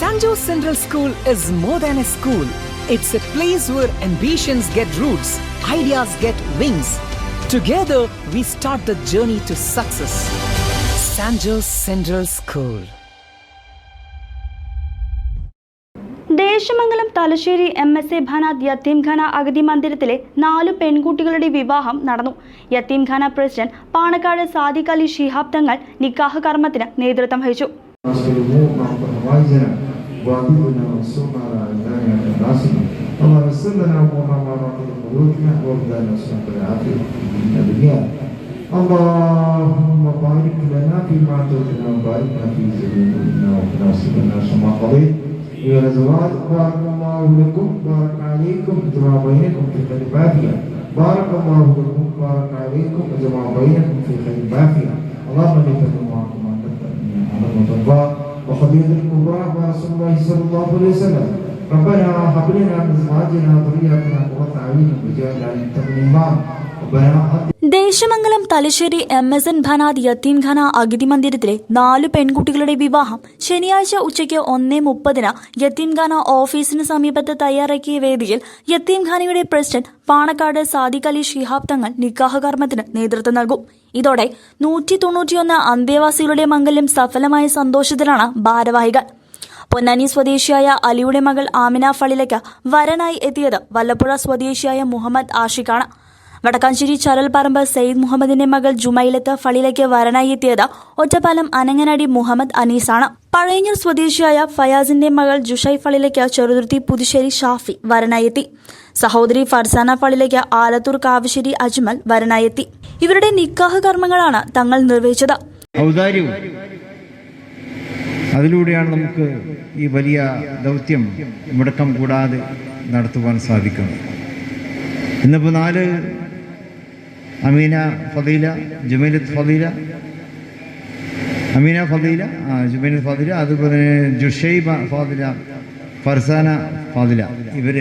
San Jose Central School is more than a school. It's a place where ambitions get roots, ideas get wings. Together, we start the journey to success. Sanjo Central School. Desamangalam Thalassery M S A ഭാനാഥ് യത്തീംഖാന അഗതി മന്ദിരത്തിലെ നാലു പെൺകുട്ടികളുടെ വിവാഹം നടന്നു യത്തീംഖാന president Panakkad Sadiq Ali Shihab Thangal നിക്കാഹ് കർമ്മത്തിന് നേതൃത്വം വഹിച്ചു الأمور معكم غايزنا وأبينا وانصرنا على أعدائنا الناصرين اللهم يسر لنا أمورنا ما نعقد قلوبنا وابدأنا سنة العافية في الدنيا اللهم بارك لنا فيما أعطيتنا وبارك لنا في زيننا وقنا واصرفنا شر ما قضيت يا الأزواج بارك الله لكم بارك عليكم وجمع بينكم في خير عافية بارك الله لكم بارك عليكم وجمع بينكم في خير عافية اللهم اغفر معكم ما تقدم على الله وخبير الكبرى ورسول الله صلى الله عليه وسلم ربنا هب لنا من ازواجنا وذرياتنا قرة اعين واجعلنا للمتقين امام ربنا آتنا Desamangalam Thalassery M. S. N. ഭനാദ് യത്തീംഖാന അഗതി മന്ദിരത്തിലെ നാലു പെൺകുട്ടികളുടെ വിവാഹം ശനിയാഴ്ച ഉച്ചയ്ക്ക് ഒന്നേ മുപ്പതിന് യത്തീംഖാന ഓഫീസിന് സമീപത്ത് തയ്യാറാക്കിയ വേദിയിൽ യത്തീംഖാനയുടെ പ്രസിഡന്റ് പാണക്കാട് സാദിഖ് അലി ഷിഹാബ് തങ്ങൾ നിക്കാഹ് കർമ്മത്തിന് നേതൃത്വം നൽകും. ഇതോടെ നൂറ്റി തൊണ്ണൂറ്റിയൊന്ന് അന്തേവാസികളുടെ മംഗല്യം സഫലമായ സന്തോഷത്തിലാണ് ഭാരവാഹികൾ. പൊന്നാനി സ്വദേശിയായ അലിയുടെ മകൾ ആമിന ഫളിലയ്ക്ക് വരനായി എത്തിയത് വല്ലപ്പുഴ സ്വദേശിയായ മുഹമ്മദ് ആഷിഖാണ്. വടക്കാഞ്ചേരി ചരൽപറമ്പ് സെയ്ദ് മുഹമ്മദിന്റെ മകൾ ജുമൈലത്ത് ഫളിലേക്ക് വരനായി എത്തിയത് ഒറ്റപ്പാലം അനങ്ങനടി മുഹമ്മദ് അനീസാണ്. പഴയഞ്ഞൂർ സ്വദേശിയായ ഫയാസിന്റെ മകൾ ജുഷൈ ഫളിലേക്ക് ചെറുതുരുത്തി പുതുശ്ശേരി ഷാഫി വരനായെത്തി. സഹോദരി ഫർസാന ഫളിലേക്ക് ആലത്തൂർ കാവശ്ശേരി അജ്മൽ വരനായെത്തി. ഇവരുടെ നിക്കാഹ് കർമ്മങ്ങളാണ് തങ്ങൾ നിർവഹിച്ചത്. അതിലൂടെയാണ് നമുക്ക് ഈ വലിയ ദൗത്യം മുടക്കം കൂടാതെ നടത്തുവാൻ സാധിക്കുന്നത്. ഇന്നിപ്പോൾ നാല് അമീന ഫദീല ജുമൈലത്ത് ഫദീല. അമീന ഫദീല ആ ജുമൈലത്ത് ഫദീല അതുപോലെ ജുഷൈബ ഫാദില ഫർസാന ഫാദില ഇവർ.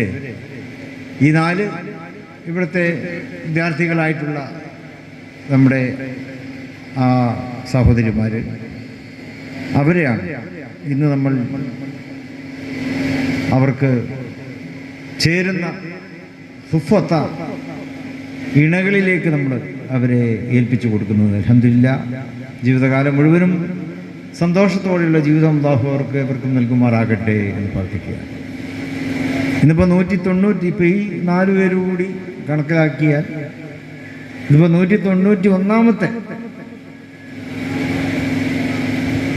ഈ നാല് ഇവിടുത്തെ വിദ്യാർത്ഥികളായിട്ടുള്ള നമ്മുടെ ആ സഹോദരിമാര്. അവരെയാണ് ഇന്ന് നമ്മൾ അവർക്ക് ചേരുന്ന സുഫത്ത ഇണകളിലേക്ക് നമ്മൾ അവരെ ഏൽപ്പിച്ചു കൊടുക്കുന്നത്. അലഹമില്ല ജീവിതകാലം മുഴുവനും സന്തോഷത്തോടെയുള്ള ജീവിതം അള്ളാഹു അവർക്ക് ഇവർക്കും നൽകുമാറാകട്ടെ എന്ന് പ്രാർത്ഥിക്കുക ഇന്നിപ്പോൾ നൂറ്റി തൊണ്ണൂറ്റി ഇപ്പോൾ ഈ നാല് പേരുകൂടി കണക്കിലാക്കിയാൽ ഇതിപ്പോൾ നൂറ്റി തൊണ്ണൂറ്റി ഒന്നാമത്തെ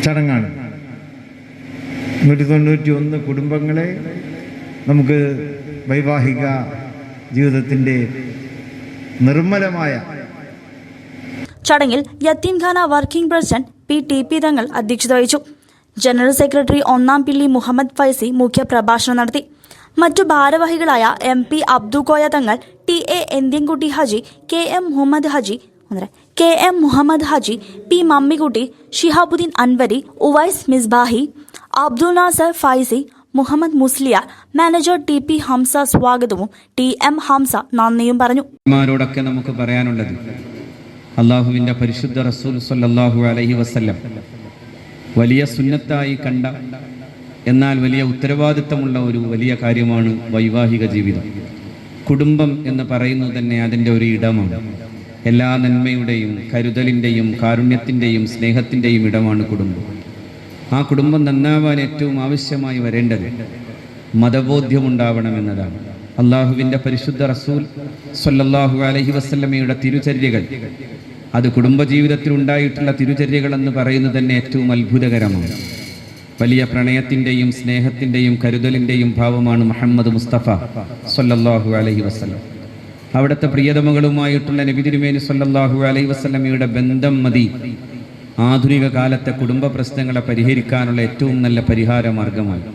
ചടങ്ങാണ്. നൂറ്റി തൊണ്ണൂറ്റി ഒന്ന് കുടുംബങ്ങളെ നമുക്ക് വൈവാഹിക ജീവിതത്തിന്റെ നിർമ്മലമായ ചടങ്ങിൽ യത്തീംഖാന working president P T P Thangal അധ്യക്ഷത വഹിച്ചു. ജനറൽ സെക്രട്ടറി ഒന്നാം പിള്ളി മുഹമ്മദ് ഫൈസി മുഖ്യപ്രഭാഷണം നടത്തി. മറ്റു ഭാരവാഹികളായ M P Abdu Koya Thangal T A Enthiyankutty Haji K M Muhammad Haji K M Muhammad Haji P Mammikutty Shihabuddin Anwari Uwais Misbahi Abdul Nasser Faizi Muhammad Musliya manager T P Hamsa സ്വാഗതവും T M Hamza നന്ദിയും പറഞ്ഞു. നമുക്ക് പറയാനുള്ളത് അള്ളാഹുവിന്റെ പരിശുദ്ധ റസൂൽ സല്ലാഹു അലഹി വസ്ല്ലം വലിയ സുന്നത്തായി കണ്ട എന്നാൽ വലിയ ഉത്തരവാദിത്തമുള്ള ഒരു വലിയ കാര്യമാണ് വൈവാഹിക ജീവിതം. കുടുംബം എന്ന് പറയുന്നത് തന്നെ അതിന്റെ ഒരു ഇടമാണ്. എല്ലാ നന്മയുടെയും കരുതലിന്റെയും കാരുണ്യത്തിന്റെയും സ്നേഹത്തിന്റെയും ഇടമാണ് കുടുംബം. ആ കുടുംബം നന്നാവാൻ ഏറ്റവും ആവശ്യമായി വരേണ്ടത് മതബോധ്യമുണ്ടാവണമെന്നതാണ്. അള്ളാഹുവിന്റെ പരിശുദ്ധ റസൂൽ സൊല്ലാഹു അലഹി വസ്ലമയുടെ തിരുചര്യകൾ. അത് കുടുംബജീവിതത്തിൽ ഉണ്ടായിട്ടുള്ള തിരുചര്യകൾ എന്ന് പറയുന്നത് തന്നെ ഏറ്റവും അത്ഭുതകരമാണ്. വലിയ പ്രണയത്തിന്റെയും സ്നേഹത്തിന്റെയും കരുതലിന്റെയും ഭാവമാണ് മുഹമ്മദ് മുസ്തഫ സൊല്ലാഹു അലഹി വസ്ലം അവിടുത്തെ പ്രിയതമകളുമായിട്ടുള്ള നബി തിരുമേനി സൊല്ലാഹു അലൈഹി വസല്ലമയുടെ ബന്ധം മതി. ആധുനിക കാലത്തെ കുടുംബ പ്രശ്നങ്ങളെ പരിഹരിക്കാനുള്ള ഏറ്റവും നല്ല പരിഹാര മാർഗമാണ്.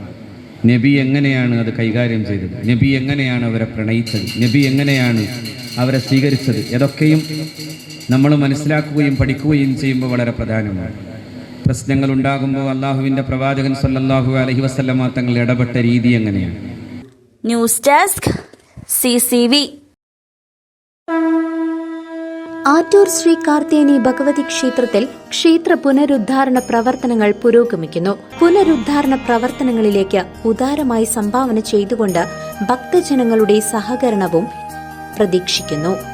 നബി എങ്ങനെയാണ് അത് കൈകാര്യം ചെയ്തത്? നബി എങ്ങനെയാണ് അവരെ പ്രണയിച്ചത്? നബി എങ്ങനെയാണ് അവരെ സ്വീകരിച്ചത്? ഇതൊക്കെയും നമ്മൾ മനസ്സിലാക്കുകയും പഠിക്കുകയും ചെയ്യുമ്പോൾ വളരെ പ്രധാനമാണ്. പ്രശ്നങ്ങൾ ഉണ്ടാകുമ്പോൾ അള്ളാഹുവിന്റെ പ്രവാചകൻ സല്ലാഹു അലഹി വസ്ലമ തങ്ങൾ ഇടപെട്ട രീതി എങ്ങനെയാണ്? News desk C Attoor Shri കാർത്തേനി Bhagavathi ക്ഷേത്രത്തിൽ ക്ഷേത്ര പുനരുദ്ധാരണ പ്രവർത്തനങ്ങൾ പുരോഗമിക്കുന്നു. പുനരുദ്ധാരണ പ്രവർത്തനങ്ങളിലേക്ക് ഉദാരമായി സംഭാവന ചെയ്തുകൊണ്ട് ഭക്തജനങ്ങളുടെ സഹകരണവും പ്രതീക്ഷിക്കുന്നു.